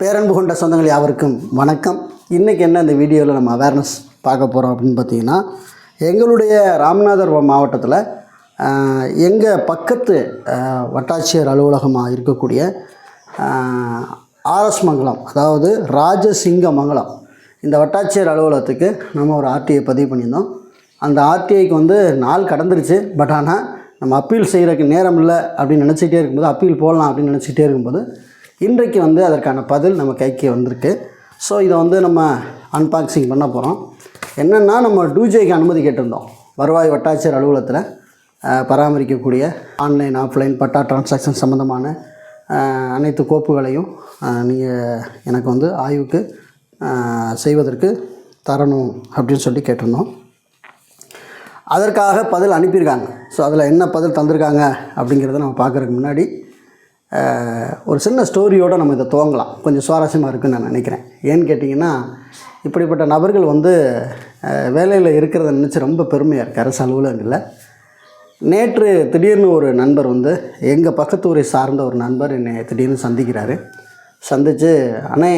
பேரன்பு கொண்ட சொந்தங்கள் யாவருக்கும் வணக்கம். இன்றைக்கி என்ன இந்த வீடியோவில் நம்ம அவேர்னஸ் பார்க்க போகிறோம் அப்படின்னு பார்த்தீங்கன்னா எங்களுடைய ராமநாதபுரம் மாவட்டத்தில் எங்கள் பக்கத்து வட்டாட்சியர் அலுவலகமாக இருக்கக்கூடிய ஆர்எஸ் மங்கலம் அதாவது ராஜசிங்க மங்கலம் இந்த வட்டாட்சியர் அலுவலகத்துக்கு நம்ம ஒரு ஆர்டிஐ பதிவு பண்ணியிருந்தோம். அந்த ஆர்டிஐக்கு வந்து நாள் கடந்துருச்சு. பட் ஆனால் நம்ம அப்பீல் செய்கிறதுக்கு நேரம் இல்லை அப்படின்னு நினச்சிக்கிட்டே இருக்கும்போது அப்பீல் போடலாம் அப்படின்னு நினச்சிக்கிட்டே இருக்கும்போது இன்றைக்கு வந்து அதற்கான பதில் நம்ம கைக்கு வந்திருக்கு. ஸோ இதை வந்து நம்ம அன்பாக்சிங் பண்ண போகிறோம் என்னென்னா நம்ம டூஜேக்கு அனுமதி கேட்டிருந்தோம். வருவாய் வட்டாட்சியர் அலுவலகத்தில் பராமரிக்கக்கூடிய ஆன்லைன் ஆஃப்லைன் பட்டா டிரான்சாக்ஷன் சம்மந்தமான அனைத்து கோப்புகளையும் நீங்கள் எனக்கு வந்து ஆய்வுக்கு செய்வதற்கு தரணும் அப்படின்னு சொல்லி கேட்டிருந்தோம். அதற்காக பதில் அனுப்பியிருக்காங்க. ஸோ அதில் என்ன பதில் தந்திருக்காங்க அப்படிங்கிறத நம்ம பார்க்குறதுக்கு முன்னாடி ஒரு சின்ன ஸ்டோரியோடு நம்ம இதை துவங்கலாம். கொஞ்சம் சுவாரஸ்யமாக இருக்குன்னு நான் நினைக்கிறேன். ஏன்னு கேட்டிங்கன்னா இப்படிப்பட்ட நபர்கள் வந்து வேலையில் இருக்கிறத நினச்சி ரொம்ப பெருமையாக இருக்குது அரசு அலுவலகங்களில். நேற்று திடீர்னு ஒரு நண்பர் வந்து எங்கள் பக்கத்து ஊரை சார்ந்த ஒரு நண்பர் என்னை திடீர்னு சந்திக்கிறாரு. சந்தித்து அண்ணே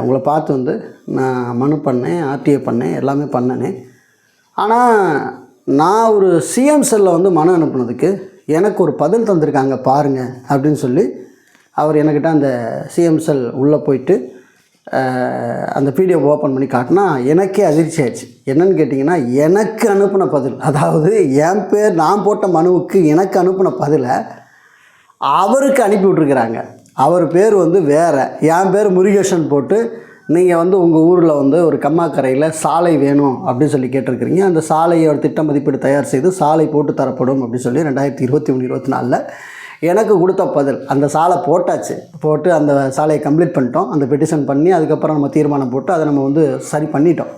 உங்களை பார்த்து வந்து நான் மனு பண்ணேன் ஆர்டிஏ பண்ணேன் எல்லாமே பண்ணனே. ஆனால் நான் ஒரு சிஎம் செல்லில் வந்து மனு அனுப்புனதுக்கு எனக்கு ஒரு பதில் தந்திருக்காங்க பாருங்கள் அப்படின்னு சொல்லி அவர் என்கிட்ட அந்த சிஎம் செல் உள்ளே போயிட்டு அந்த பிடிஎஃப் ஓப்பன் பண்ணி காட்டினா எனக்கே அதிர்ச்சி ஆயிடுச்சு. என்னன்னு கேட்டிங்கன்னா எனக்கு அனுப்பின பதில். அதாவது என் பேர் நான் போட்ட மனுவுக்கு எனக்கு அனுப்பின பதிலை அவருக்கு அனுப்பி விட்ருக்குறாங்க அவர் பேர் வந்து வேறு. என் பேர் முருகேஷன் போட்டு நீங்கள் வந்து உங்கள் ஊரில் வந்து ஒரு கம்மாக்கரையில் சாலை வேணும் அப்படின்னு சொல்லி கேட்டிருக்கிறீங்க. அந்த சாலையை ஒரு திட்ட மதிப்பீடு தயார் செய்து சாலை போட்டு தரப்படும் அப்படின்னு சொல்லி ரெண்டாயிரத்தி இருபத்தி மூணு இருபத்தி நாலில் எனக்கு கொடுத்த பதில். அந்த சாலை போட்டாச்சு. போட்டு அந்த சாலையை கம்ப்ளீட் பண்ணிட்டோம். அந்த பெட்டிஷன் பண்ணி அதுக்கப்புறம் நம்ம தீர்மானம் போட்டு அதை நம்ம வந்து சரி பண்ணிட்டோம்.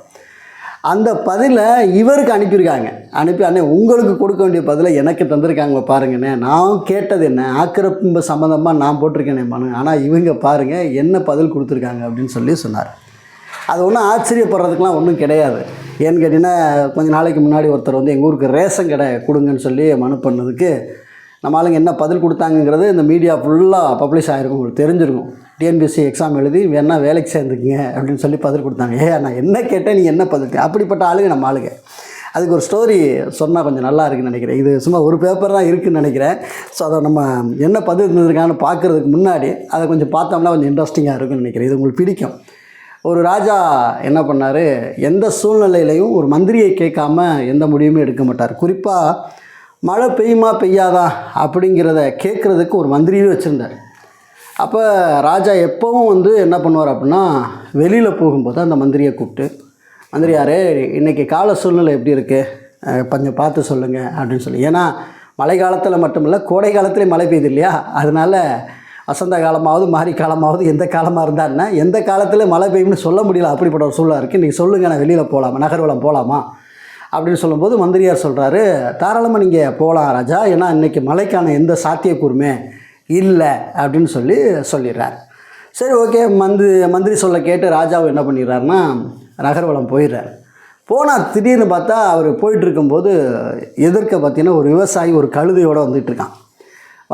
அந்த பதிலை இவருக்கு அனுப்பியிருக்காங்க. அனுப்பி அண்ணே உங்களுக்கு கொடுக்க வேண்டிய பதிலை எனக்கு தந்திருக்காங்க பாருங்கண்ணே. நான் கேட்டது என்ன? ஆக்கிரமிப்பு சம்மந்தமாக நான் போட்டிருக்கேனே மனு. ஆனால் இவங்க பாருங்கள் என்ன பதில் கொடுத்துருக்காங்க அப்படின்னு சொல்லி சொன்னார். அது ஒன்றும் ஆச்சரியப்படுறதுக்கெலாம் ஒன்றும் கிடையாது. ஏன்னு கேட்டிங்கன்னா கொஞ்சம் நாளைக்கு முன்னாடி ஒருத்தர் வந்து எங்கள் ஊருக்கு ரேஷன் கடை கொடுங்கன்னு சொல்லி மனு பண்ணதுக்கு நம்ம ஆளுங்க என்ன பதில் கொடுத்தாங்கங்கிறது இந்த மீடியா ஃபுல்லாக பப்ளிஷ் ஆகிருக்கும் உங்களுக்கு தெரிஞ்சிருக்கும். டிஎன்பிஎஸ்சி எக்ஸாம் எழுதி வேணா வேலைக்கு சேர்ந்துக்குங்க அப்படின்னு சொல்லி பதில் கொடுத்தாங்க. ஏ நான் என்ன கேட்டேன் நீ என்ன பதில் அப்படிப்பட்ட ஆளுங்க நம்ம ஆளுங்க. அதுக்கு ஒரு ஸ்டோரி சொன்னால் கொஞ்சம் நல்லா இருக்குன்னு நினைக்கிறேன். இது சும்மா ஒரு பேப்பர் தான் இருக்குன்னு நினைக்கிறேன். ஸோ அதை நம்ம என்ன பதில் இருந்திருக்கான்னு பார்க்குறதுக்கு முன்னாடி அதை கொஞ்சம் பார்த்தோம்னா கொஞ்சம் இன்ட்ரெஸ்டிங்காக இருக்குன்னு நினைக்கிறேன். இது உங்களுக்கு பிடிக்கும். ஒரு ராஜா என்ன பண்ணார்? எந்த சூழ்நிலையிலையும் ஒரு மந்திரியை கேட்காம எந்த முடிவுமே எடுக்க மாட்டார். குறிப்பாக மழை பெய்யுமா பெய்யாதா? அப்படிங்கிறத கேட்குறதுக்கு ஒரு மந்திரியே வச்சுருந்தார். அப்போ ராஜா எப்போவும் வந்து என்ன பண்ணுவார் அப்படின்னா வெளியில் போகும்போது அந்த மந்திரியை கூப்பிட்டு மந்திரியாரே இன்றைக்கி கால சூழ்நிலை எப்படி இருக்குது கொஞ்சம் பார்த்து சொல்லுங்கள் அப்படின்னு சொல்லி. ஏன்னா மழை காலத்தில் மட்டும் இல்லை கோடை காலத்துலேயும் மழை பெய்யுது இல்லையா? அதனால் வசந்த காலமாவது மாரி காலமாவது எந்த காலமாக இருந்தாருன்னா எந்த காலத்தில் மழை பெய்யும்னு சொல்ல முடியல அப்படிப்பட்ட ஒரு சூழலாக இருக்குது நீங்கள் சொல்லுங்கள் நான் வெளியில் போகலாமா நகர்வலம் போகலாமா அப்படின்னு சொல்லும்போது மந்திரியார் சொல்கிறாரு தாராளமாக நீங்கள் போகலாம் ராஜா. ஏன்னா இன்றைக்கி மழைக்கான எந்த சாத்தியக்கூறுமே இல்லை அப்படின்னு சொல்லி சொல்லிடுறார். சரி ஓகே மந்து மந்திரி சொல்ல கேட்டு ராஜாவும் என்ன பண்ணிடுறாருன்னா நகர்வலம் போயிடுறார். போனால் திடீர்னு பார்த்தா அவர் போயிட்டுருக்கும்போது எதிர்க்க பார்த்தீங்கன்னா ஒரு விவசாயி ஒரு கழுதையோடு வந்துட்டு இருக்கான்.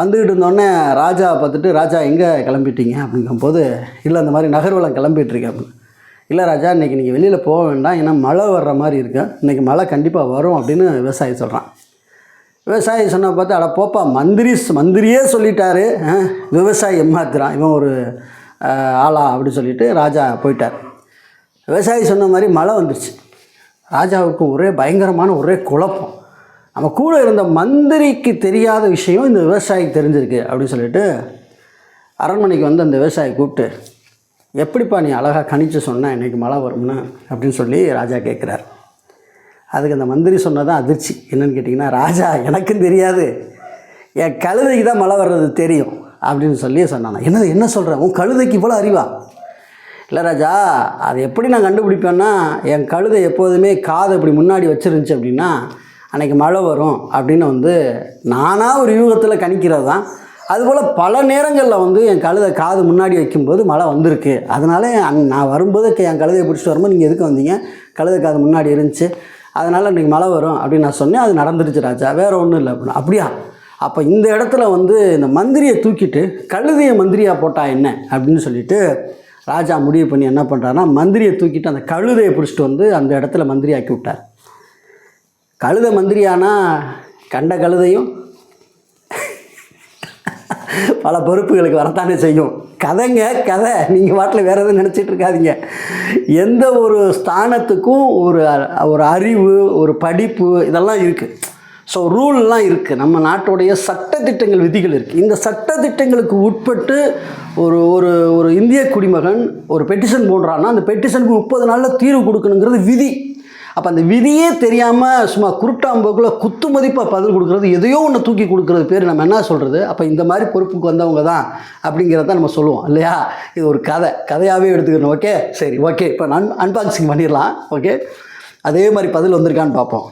வந்துக்கிட்டு இருந்தோடனே ராஜா பார்த்துட்டு ராஜா எங்கே கிளம்பிட்டீங்க? அப்படிங்கும்போது இல்லை இந்த மாதிரி நகர்வலம் கிளம்பிட்டுருக்கேன் அப்படின்னு. இல்லை ராஜா இன்றைக்கி நீங்கள் வெளியில் போக வேண்டாம். ஏன்னா மழை வர்ற மாதிரி இருக்கு. இன்றைக்கி மழை கண்டிப்பாக வரும் அப்படின்னு விவசாயி சொல்கிறான் விவசாயி சொன்ன பார்த்தா அட போப்பா மந்திரி மந்திரியே சொல்லிட்டாரு. விவசாயி ஏமாத்துறான். இவன் ஒரு ஆளா அப்படின்னு சொல்லிட்டு ராஜா போயிட்டார். விவசாயி சொன்ன மாதிரி மழை வந்துருச்சு. ராஜாவுக்கு ஒரே பயங்கரமான ஒரே குழப்பம். நம்ம கூட இருந்த மந்திரிக்கு தெரியாத விஷயம் இந்த விவசாயிக்கு தெரிஞ்சிருக்கு அப்படின்னு சொல்லிட்டு அரண்மனைக்கு வந்து அந்த விவசாயி கூப்பிட்டு எப்படிப்பா நீ அழகாக கணிச்சு சொன்ன இன்னைக்கு மழை வரும்னு? அப்படின்னு சொல்லி ராஜா கேட்குறாரு அதுக்கு அந்த மந்திரி சொன்னதான் அதிர்ச்சி. என்னன்னு கேட்டிங்கன்னா ராஜா எனக்கும் தெரியாது. என் கழுதைக்கு தான் மழை வர்றது தெரியும் அப்படின்னு சொல்லி சொன்னான். என்ன என்ன சொல்கிறேன் உன் கழுதைக்கு இவ்வளோ அறிவா? இல்லை ராஜா அதை எப்படி நான் கண்டுபிடிப்பேன்னா என் கழுதை எப்போதுமே காதை இப்படி முன்னாடி வச்சுருந்துச்சு அப்படின்னா அன்னைக்கு மழை வரும் அப்படின்னு வந்து நானாக ஒரு யூகத்தில் கணிக்கிறது தான் அதுபோல் பல நேரங்களில் வந்து என் கழுதை காது முன்னாடி வைக்கும்போது மழை வந்திருக்கு. அதனால நான் வரும்போது என் கழுதையை பிடிச்சிட்டு வரும்போது நீங்கள் எதுக்கு வந்தீங்க? கழுதை காது முன்னாடி இருந்துச்சு. அதனால் இன்றைக்கி மழை வரும் அப்படின்னு நான் சொன்னேன். அது நடந்துருச்சு ராஜா. வேறு ஒன்றும் இல்லை அப்படின்னு. அப்படியா? அப்போ இந்த இடத்துல வந்து இந்த மந்திரியை தூக்கிட்டு கழுதையை மந்திரியாக போட்டால் என்ன அப்படின்னு சொல்லிட்டு ராஜா முடிவு பண்ணி என்ன பண்ணுறாருன்னா மந்திரியை தூக்கிட்டு அந்த கழுதையை பிடிச்சிட்டு வந்து அந்த இடத்துல மந்திரி ஆக்கி விட்டார். கழுதை மந்திரியானா கண்ட கழுதையும் பல பொறுப்புகளுக்கு வரத்தானே செய்யும். கதைங்க கதை. நீங்கள் வாட்டில் வேறு எதுவும் நினச்சிட்டு இருக்காதீங்க. எந்த ஒரு ஸ்தானத்துக்கும் ஒரு ஒரு அறிவு ஒரு படிப்பு இதெல்லாம் இருக்குது ஸோ ரூல்லாம் இருக்குது நம்ம நாட்டுடைய சட்டத்திட்டங்கள் விதிகள் இருக்குது இந்த சட்டத்திட்டங்களுக்கு உட்பட்டு ஒரு ஒரு ஒரு இந்திய குடிமகன் ஒரு பெட்டிஷன் போடுறான்னா அந்த பெட்டிஷனுக்கு முப்பது நாளில் தீர்வு கொடுக்கணுங்கிறது விதி. அப்போ அந்த விதியே தெரியாமல் சும்மா குருட்டாம்போக்குள்ள குத்து மதிப்பாக பதில் கொடுக்குறது எதையோ ஒன்று தூக்கி கொடுக்குறது பேர் நம்ம என்ன சொல்கிறது அப்போ இந்த மாதிரி பொறுப்புக்கு வந்தவங்க தான் அப்படிங்கிறத நம்ம சொல்லுவோம் இல்லையா? இது ஒரு கதை. கதையாகவே எடுத்துக்கணும் ஓகே? சரி ஓகே. இப்போ அன் அன்பாக்சிங் பண்ணிடலாம் ஓகே? அதே மாதிரி பதில் வந்திருக்கான்னு பார்ப்போம்.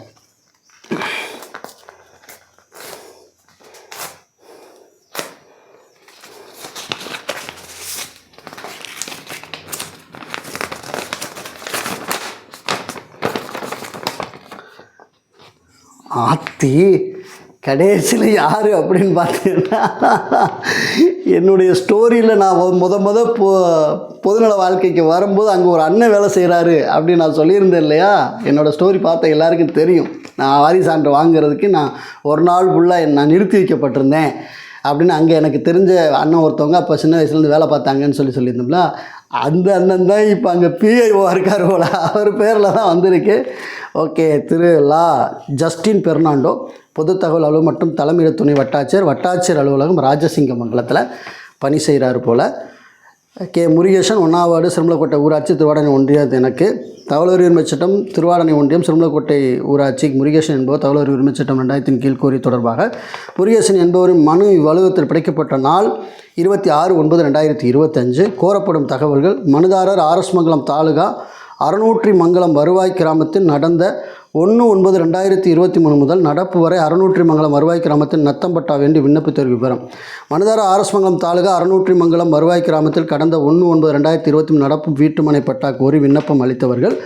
ஆத்தி கடைசியில் யார் அப்படின்னு பார்த்தீங்கன்னா என்னுடைய ஸ்டோரியில் நான் முத முத பொ பொதுநல வாழ்க்கைக்கு வரும்போது அங்கே ஒரு அண்ணன் வேலை செய்கிறாரு அப்படின்னு நான் சொல்லியிருந்தேன் இல்லையா? என்னோடய ஸ்டோரி பார்த்த எல்லாருக்கும் தெரியும். நான் வாரிசு சான்று வாங்குறதுக்கு நான் ஒரு நாள் ஃபுல்லாக நான் நிறுத்தி வைக்கப்பட்டிருந்தேன் அப்படின்னு அங்கே எனக்கு தெரிஞ்ச அண்ணன் ஒருத்தவங்க அப்போ சின்ன வயசுலேருந்து வேலை பார்த்தாங்கன்னு சொல்லி சொல்லியிருந்தோம்ல அந்த அண்ணன் தான் இப்போ அங்கே பிஐஓ இருக்கார் போல. அவர் பேரில் தான் வந்திருக்கு. ஓகே திரு லா ஜஸ்டின் பெர்னாண்டோ பொது தகவல் அலுவலகம் மற்றும் தலைமையிட துணை வட்டாட்சியர் வட்டாட்சியர் அலுவலகம் ராஜசிங்கமங்கலத்தில் பணி செய்கிறாரு போல். கே. முருகேசன் ஒன்றாவது சிறுமலக்கோட்டை ஊராட்சி திருவாடனை ஒன்றியம் எனக்கு. தவளூர் உரிமைச் சட்டம் திருவாடனை ஒன்றியம் சிறுமலக்கோட்டை ஊராட்சி முருகேசன் என்பவர் தவளூர் உரிமை சட்டம் ரெண்டாயிரத்தின் கீழ் கோரி தொடர்பாக. முருகேசன் என்பவரின் மனு வலுவத்தில் படைக்கப்பட்ட நாள் இருபத்தி ஆறு ஒன்பது ரெண்டாயிரத்தி இருபத்தஞ்சு. கோரப்படும் தகவல்கள் மனுதாரர் ஆர்எஸ் மங்கலம் தாலுகா அறுநூற்றி மங்கலம் வருவாய் கிராமத்தில் நடந்த ஒன்று ஒன்பது ரெண்டாயிரத்தி இருபத்தி மூணு முதல் நடப்பு வரை அறுநூற்றி மங்கலம் வருவாய் கிராமத்தில் நத்தம்பட்டா வேண்டி விண்ணப்பித்தவர் விவரம். மனதார ஆரஸ்மங்கலம் தாலுகா அறுநூற்றி மங்கலம் வருவாய் கிராமத்தில் கடந்த ஒன்று ஒன்பது ரெண்டாயிரத்தி இருபத்தி மூணு நடப்பு வீட்டுமனை பட்டா கோரி விண்ணப்பம் அளித்தவர்கள்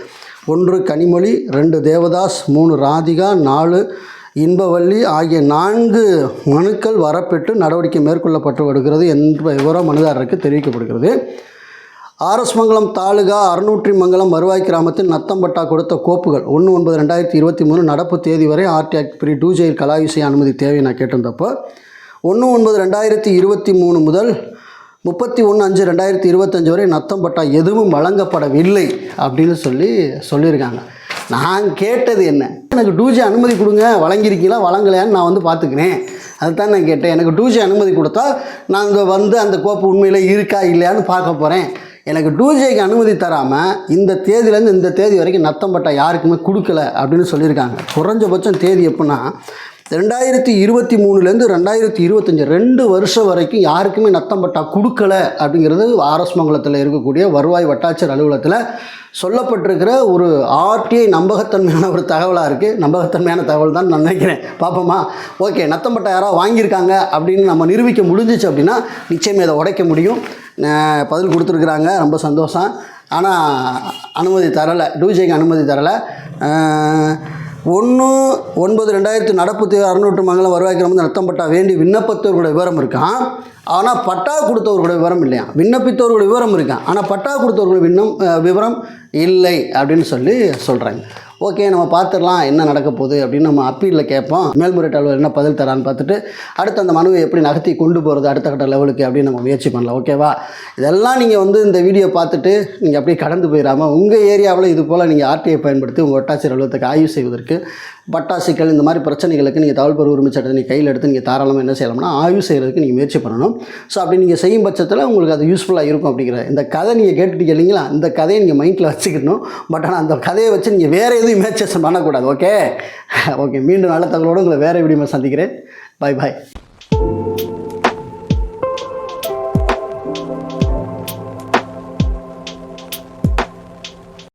ஒன்று கனிமொழி ரெண்டு தேவதாஸ் மூணு ராதிகா நாலு இன்பவள்ளி ஆகிய நான்கு மனுக்கள் வரப்பெற்று நடவடிக்கை மேற்கொள்ளப்பட்டு வருகிறது என்ற விவரம் மனுதாரருக்கு தெரிவிக்கப்படுகிறது. ஆர்எஸ் மங்கலம் தாலுகா அறுநூற்றி மங்கலம் வருவாய் கிராமத்தில் நத்தம்பட்டா கொடுத்த கோப்புகள். ஒன்று ஒன்பது ரெண்டாயிரத்தி இருபத்தி மூணு நடப்பு தேதி வரை ஆர்டி ஆக்ட் பிரி டூ ஜெயில் கலாவிசை அனுமதி தேவை நான் கேட்டிருந்தப்போ ஒன்று ஒன்பது ரெண்டாயிரத்தி இருபத்தி மூணு முதல் முப்பத்தி ஒன்று அஞ்சு ரெண்டாயிரத்தி இருபத்தஞ்சு வரை நத்தம்பட்டா எதுவும் வழங்கப்படவில்லை அப்படின்னு சொல்லி சொல்லியிருக்காங்க. நான் கேட்டது என்ன? எனக்கு டூஜி அனுமதி கொடுங்க வழங்கியிருக்கீங்களா வழங்கலையான்னு நான் வந்து பார்த்துக்கிறேன். அதுதான் நான் கேட்டேன். எனக்கு டூஜி அனுமதி கொடுத்தா நான் இங்கே வந்து அந்த கோப்பு உண்மையில் இருக்கா இல்லையான்னு பார்க்க போகிறேன் எனக்கு டூஜேக்கு அனுமதி தராமல் இந்த தேதியிலேருந்து இந்த தேதி வரைக்கும் நத்தம்பட்டா யாருக்குமே கொடுக்கல அப்படின்னு சொல்லியிருக்காங்க. குறைஞ்சபட்சம் தேதி எப்படின்னா ரெண்டாயிரத்தி இருபத்தி மூணுலேருந்து ரெண்டாயிரத்தி இருபத்தஞ்சி ரெண்டு வருஷம் வரைக்கும் யாருக்குமே நத்தம்பட்டா கொடுக்கல அப்படிங்கிறது ஆர்எஸ் மங்கலத்தில் இருக்கக்கூடிய வருவாய் வட்டாட்சியர் அலுவலகத்தில் சொல்லப்பட்டிருக்கிற ஒரு ஆர்டிஐ நம்பகத்தன்மையான ஒரு தகவலாக இருக்குது நம்பகத்தன்மையான தகவல் தான் நான் நினைக்கிறேன். பார்ப்போமா? ஓகே நத்தம்பட்டா யாராவது வாங்கியிருக்காங்க அப்படின்னு நம்ம நிரூபிக்க முடிஞ்சிச்சு அப்படின்னா நிச்சயம் இதை உடைக்க முடியும். பதில் கொடுத்துருக்குறாங்க. ரொம்ப சந்தோஷம். ஆனால் அனுமதி தரலை. டூஜேக்கு அனுமதி தரலை. ஒன்று ஒன்பது ரெண்டாயிரத்து நடப்பு தேவை அறுநூற்று மங்கலம் வருவாய் கிராமத்தில் நத்தம்பட்டா வேண்டி விண்ணப்பத்தவர்களோட விவரம் இருக்கான் ஆனால் பட்டா கொடுத்தவர்களோட விவரம் இல்லையா? விண்ணப்பித்தவர்களோட விவரம் இருக்கான் ஆனால் பட்டா கொடுத்தவர்களோட விண்ணம் விவரம் இல்லை அப்படின்னு சொல்லி சொல்கிறாங்க ஓகே நம்ம பார்த்துடலாம் என்ன நடக்க போகுது அப்படின்னு நம்ம அப்பீலில் கேட்போம். மேல்முறையீட்டு அலுவலர் என்ன பதில் தரான்னு பார்த்துட்டு அடுத்து அந்த மனுவை எப்படி நகர்த்தி கொண்டு போகிறது அடுத்த கட்ட லெவலுக்கு அப்படின்னு நம்ம முயற்சி பண்ணலாம் ஓகேவா இதெல்லாம் நீங்கள் வந்து இந்த வீடியோ பார்த்துட்டு நீங்கள் அப்படியே கடந்து போயிடாமல் உங்கள் ஏரியாவில் இது போல் நீங்கள் ஆர்டிஐ பயன்படுத்தி உங்கள் ஒட்டாட்சியர் அலுவலகத்துக்கு ஆய்வு செய்வதற்கு பட்டாசுகள் இந்த மாதிரி பிரச்சனைகளுக்கு நீங்கள் தகவல் பெறும் உரிமை சட்டத்தை நீங்கள் கையில் எடுத்து நீங்கள் தாராளமாக என்ன செய்யலாம்னா ஆய்வு செய்கிறதுக்கு நீங்கள் முயற்சி பண்ணணும். ஸோ அப்படி நீங்கள் செய்யும் பட்சத்தில் உங்களுக்கு அது யூஸ்ஃபுல்லாக இருக்கும் அப்படிங்கிற இந்த கதை நீங்கள் கேட்டுட்டீங்க இல்லைங்களா? இந்த கதையை நீங்கள் மைண்டில் வச்சுக்கணும். பட் ஆனால் அந்த கதையை வச்சு நீங்கள் வேறு எதுவும் இமேஜினேஷன் பண்ணக்கூடாது ஓகே ஓகே மீண்டும் நல்ல தகவலோடு உங்களை வேறு வீடியோ சந்திக்கிறேன். Bye bye